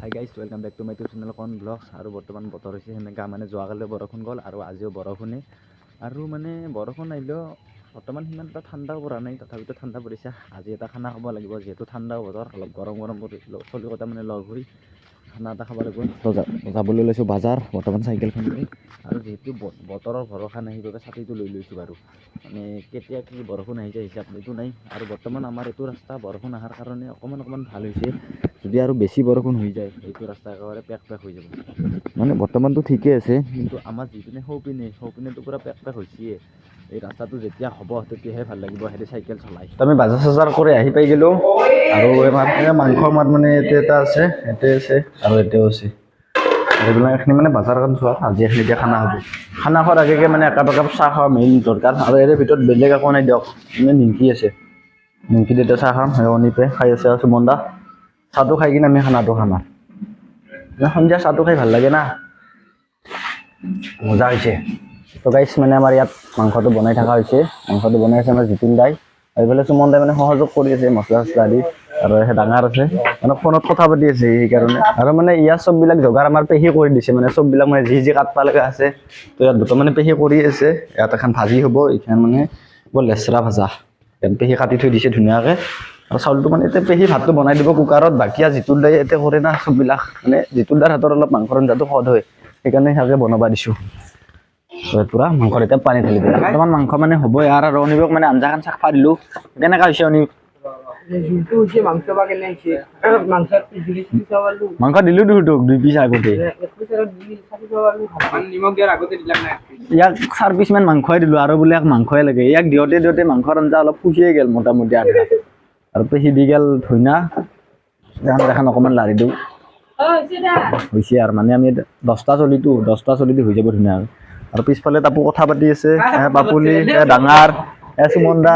Hi guys welcome back to my YouTube channel কন blogs আৰু বৰ্তমান বতৰ হৈছে সেনেকা মানে যোৱাকালি বৰষুণ গ'ল আৰু আজিও বৰষুণে। আৰু মানে বৰষুণ আহিলেও বৰ্তমান সিমান এটা ঠাণ্ডাও পৰা নাই, তথাপিতো ঠাণ্ডা পৰিছে। আজি এটা খানা খাব লাগিব, যিহেতু ঠাণ্ডাও বতৰ অলপ গৰম গৰম কৰি চলিকতা মানে লগ হৈ খানা এটা খাব লাগিব। যাবলৈ লৈছোঁ বজাৰ, বৰ্তমান চাইকেলখন লৈ। আৰু যিহেতু বতৰৰ ভৰসা নাই, সেইবাবে ছাতিটো লৈ লৈছোঁ বাৰু। মানে কেতিয়া কি বৰষুণ আহি যায় হিচাপ এইটো নাই। আৰু বৰ্তমান আমাৰ এইটো ৰাস্তা বৰষুণ অহাৰ কাৰণে অকণমান অকণমান ভালো হৈছে। যদি আৰু বেছি বৰষুণ হৈ যায়, এইটো ৰাস্তা একেবাৰে পেক পেক হৈ যাব। মানে বৰ্তমানটো ঠিকেই আছে, কিন্তু আমাৰ যিপিনে সৌপিনে সৌপিনেতো পূৰা পেক পেক হৈছেয়ে। এই ৰাস্তাটো যেতিয়া হ'ব, তেতিয়াহে ভালো লাগিব হেৰি চাইকেল চলাই। আমি বজাৰ চজাৰ কৰি আহি পাই গ'লোঁ। আৰু এই মাত মানে ইয়াতে এটা আছে, ইয়াতে আছে, আৰু ইয়াতেও আছে। এইবিলাক মানে বজাৰখন চোৱা, আজি এখিনি এতিয়া খানা হ'ব খানা খোৱাৰ আগে আগে মানে একাপ একাপ চাহ খোৱা মেইন দৰকাৰ। আৰু ইয়াৰে ভিতৰত বেলেগ একো নাই দিয়ক মানে নিমকি আছে। নিমকি তেতিয়া চাহ খাম অনিপে খাই আছে আৰু সুমন দা। চাহটো খাই কিনে আমি খানাটো খাম আৰু। মানে সন্ধিয়া চাহটো খাই ভাল লাগে না। মজা হৈছে। তো গাইছ মানে আমাৰ ইয়াত মাংসটো বনাই থকা হৈছে। মাংসটো বনাই আছে আমাৰ জিতুল দাই। আৰু এইফালে সুমন দাই মানে সহযোগ কৰি আছে মছলা চছলা দি। আৰু সেই ডাঙৰ আছে। মানে ফোনত কথা পাতি আছে সেইকাৰণে। আৰু মানে ইয়াৰ চববিলাক যোগাৰ আমাৰ পেহী কৰি দিছে। মানে চববিলাক মানে যি যি কাটবা লগা আছে তো ইয়াত বৰ্তমানে পেহী কৰি আছে। ইয়াত এখন ভাজি হ'ব এইখন মানে বৰ লেচৰা ভাজা। ইয়াত পেহী কাটি থৈ দিছে ধুনীয়াকৈ। আৰু চাউলটো মানে এতিয়া পেহী ভাতটো বনাই দিব কুকাৰত বাকী আৰু জিতুল দাই এতিয়া কৰে না চববিলাক মানে জিতুল দাৰ হাতৰ অলপ মাংসৰ আঞ্জাটো সোৱাদ হয় সেইকাৰণে সিয়াকে বনাব দিছোঁ। পূৰা মাংসত এতিয়া পানী ঢালি দিলোঁ। বৰ্তমান মাংস মানে হ'বই আৰু আৰু অনিবক মানে আঞ্জাখন চাকফা দিলোঁ। কেনেকুৱা হৈছে অনিব মাংস দুই দিলোঁ দুহুটোক দুই পিচ আগতে। এক পিচ আৰু দুই দিয়াৰ আগতে ইয়াক চাৰ পিচমান মাংসই দিলোঁ আৰু বোলে ইয়াক মাংসই লাগে। ইয়াক দিওঁতে দিওঁতে মাংসৰ আঞ্জা অলপ ফুচিয়ে গ'ল মোটামুটি আধা। আৰু পেহী দি গ'ল ধইনা। এখন অকণমান লাৰি দিওঁ। হৈছে আৰু মানে আমি দহটা চলিটো দহটা চলিটো হৈ যাব ধুনীয়া আৰু। পিছফালে তাপো কথা পাতি আছে এ ডাঙৰ এ সুমন দা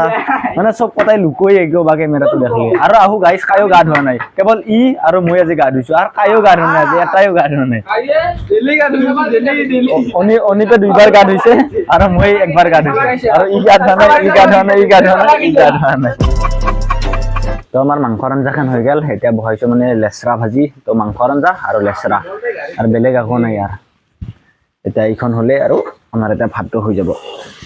মানে চব কথাই লুকৈ আহিব বা কেমেৰাটো দেখিলে আৰু আহো গাইছ কায়ো গা ধোৱা নাই। কেৱল ই আৰু মই আজি গা ধুইছো। আৰু কায়ো গা ধোৱা নাই আজি এটাইও গা ধোৱা নাই। অনিপে দুইবাৰ গা ধুইছে আৰু মই একবাৰ গা ধুইছো। আৰু ই গা ধোৱা নাই ই গা ধোৱা নাই ই গা ধোৱা নাই ই গা ধোৱা নাই। তো আমার মাংস আঞ্জাখান হৈ গেল। এতিয়া বহাইছোঁ মানে লেচৰা ভাজি তো মাংস আঞ্জা আৰু লেচৰা। আৰু বেলেগ একো নাই ইয়াৰ এতিয়া এইখন হ'লে আৰু আমাৰ এতিয়া ভাতটো হৈ যাব।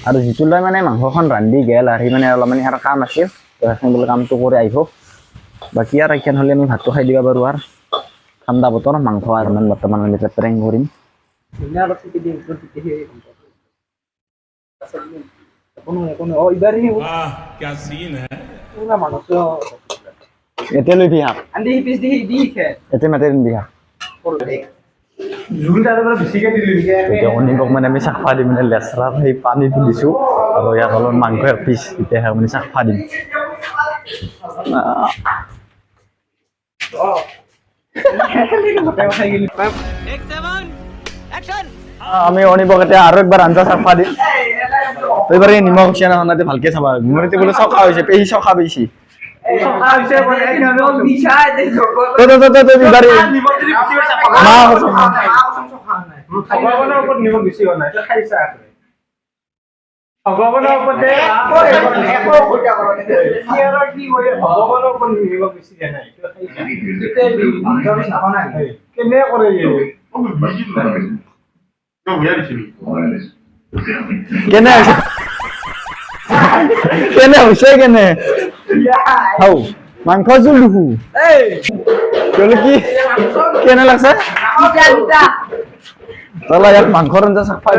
আৰু যিটোলৈ মানে মাংসখন ৰান্ধি গেল আৰু সি মানে অলপমান ইয়াৰ কাম আছিল তো সেইখন বোলে কামটো কৰি আহিব। বাকী আৰু এইখন হ'লে আমি ভাতটো খাই দিব পাৰোঁ আৰু। ঠাণ্ডা বতৰ মাংস আৰু মানে বৰ্তমান আমি এতিয়া প্ৰেং কৰিম। কোনো কোনো অ ইবাৰ এতিয়া লৈ দি হাক আন্দি সেই পিচ দি সেই দি খে এতিয়া মাতি দি হাক জোল তাৰ পৰা বেছিকে দিলি এতিয়া অনিবক মানে আমি চাকফা দি মানে লেচৰা সেই পানীটো দিছোঁ আৰু ইয়াত অলপ মাংস এক পিচ তেতিয়াহে মানে চাকফা দিম আহ, খাই গেলি আমি অনিবক এতিয়া আৰু একবাৰ আঞ্জা চাকফা দিম তো এইবাৰ এই নিমখ চিয়া নাখানাতে ভালকে চাবা মোৰ এতিয়া বোলে চকা হৈছে পেহী চকা বেছি ভগৱানৰ ওপৰত নিমখ বেছি হোৱা নাই খাইছা ভগৱানৰ ওপৰতে ভগৱানৰ ওপৰত নিমখ বেছি দিয়া নাই কেনে কৰে? কেনে হৈছে কেনে হৌ মাংস জুলুহু চলে কি? কেনে লাগছে? তাহলে ইয়াত মাংসৰ আঞ্জা চাফ পাই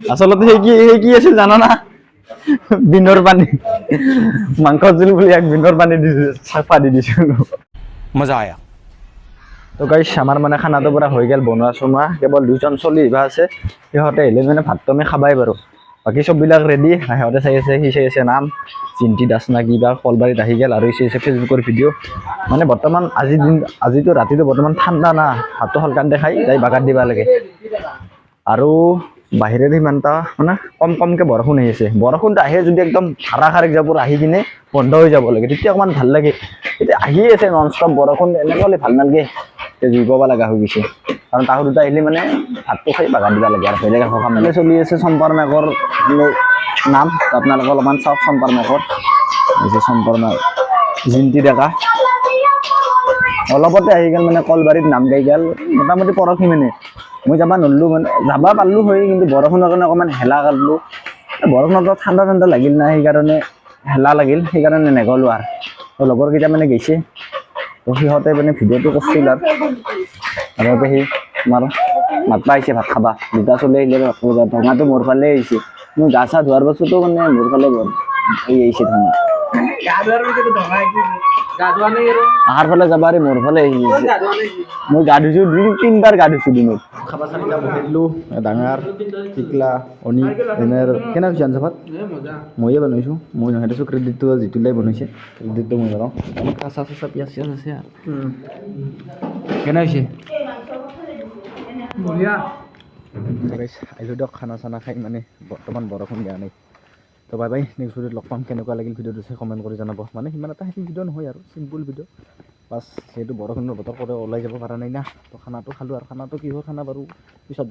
আচলতে কি সেই কি আছিল জানা না? বিনৰ পানী। মাংস জোল বুলি ইয়াক বিনৰ পানী দিছো চাফা দি দিছিলো। মজা আয়া। তো গাইছ আমাৰ মানে খানাটো পৰা হৈ গেল বনোৱা চনোৱা কেৱল দুজন চলি আহিবা আছে সিহতে আহিলে মানে ভাতটো আমি খাবাই বাৰু। বাকী চববিলাক ৰেডি সিহঁতে চাই আছে, সি চাই আছে নাম চিন্তি দাস না কিবা, কলবাৰীত আহি গ'ল, আৰু সি চাই ফেচবুকৰ ভিডিঅ' মানে বৰ্তমান আজিৰ দিন, আজিতো ৰাতিটো বৰ্তমান ঠাণ্ডা না ভাতটো সোনকালে খাই যাই বাগাত দিবা লাগে। আৰু বাহিৰেদি ইমান এটা মানে কম কমকৈ বৰষুণ আহি আছে। বৰষুণটো আহে যদি একদম ধাৰাসাৰিক যাব আহি কিনে বন্ধ হৈ যাব লাগে, তেতিয়া অকণমান ভালো লাগে। এতিয়া আহি আছে নন ষ্টপ বৰষুণ, এনেকুৱা হ'লে ভালো নালাগে। এতিয়া জুই পাব লগা হৈ গৈছে। কাৰণ তাহো দুটা আহিলে মানে ভাতটো খাই বাগান দিব লাগে আৰু বেলেগ একো কাম নাই। চলি আছে চম্পাৰ মেকৰ মানে নাম আপোনালোকে অলপমান চাওক চম্পাৰ মেকৰ চম্পাৰ মেক জিন্তি ডেকা। অলপতে আহি গ'ল মানে কলবাৰীত নাম গাই গ'ল মোটামুটি পৰহি মানে। মই যাব নল্লো মানে যাব পাৰিলোঁ হয় কিন্তু বৰষুণৰ কাৰণে অকণমান হেলা কাটলোঁ। বৰষুণত ঠাণ্ডা ঠাণ্ডা লাগিল না সেইকাৰণে হেলা লাগিল সেইকাৰণে নগ'লো আৰু। লগৰকেইটা মানে গৈছে। সিহঁতে মানে ভিডিঅ'টো কৰিছিল আৰু। আৰু সি তোমাৰ ভাত পাইছে, ভাত খাবা। দুটা চলি আহিলে ভাত খাব ধঙাটো মোৰ ফালে আহিছে। মোৰ গা চা ধোৱাৰ পাছতো মানে মোৰ ফালে এই আহিছে ধোৱা আহাৰ ফালে যাবা আৰু মোৰ ফালে আহি মই গা ধুইছোঁ দুই তিনিবাৰ গা ধুইছোঁ দিনত ডাঙৰ টিকলা অনি এনে কেনে হৈছে ময়ে বনাইছোঁ মই দিছোঁ ক্ৰেডিটটো যিটোলাই বনাইছে। ক্ৰেডিটটো মই বনাওঁ। অলপ কাঁচা চাচা পিঁয়াজ চিয়াজ আছে আৰু। কেনে হৈছে? আহিলোঁ দিয়ক খানা চানা খাই মানে বৰ্তমান বৰষুণ দিয়া নাই। তো বাই বাই নেক্সট ভিডিঅ'ত লগ পাম কেনেকুৱা লাগিল ভিডিঅ'টো চাই কমেণ্ট কৰি জনাব। মানে সিমান এটা হেৰি ভিডিঅ' নহয় আৰু চিম্পুল ভিডিঅ' বাছ সেইটো বৰষুণৰ বতৰ কৰে ওলাই যাব পৰা নাই না। তো খানাটো খালোঁ আৰু খানাটো কি খানা বাৰু পিছত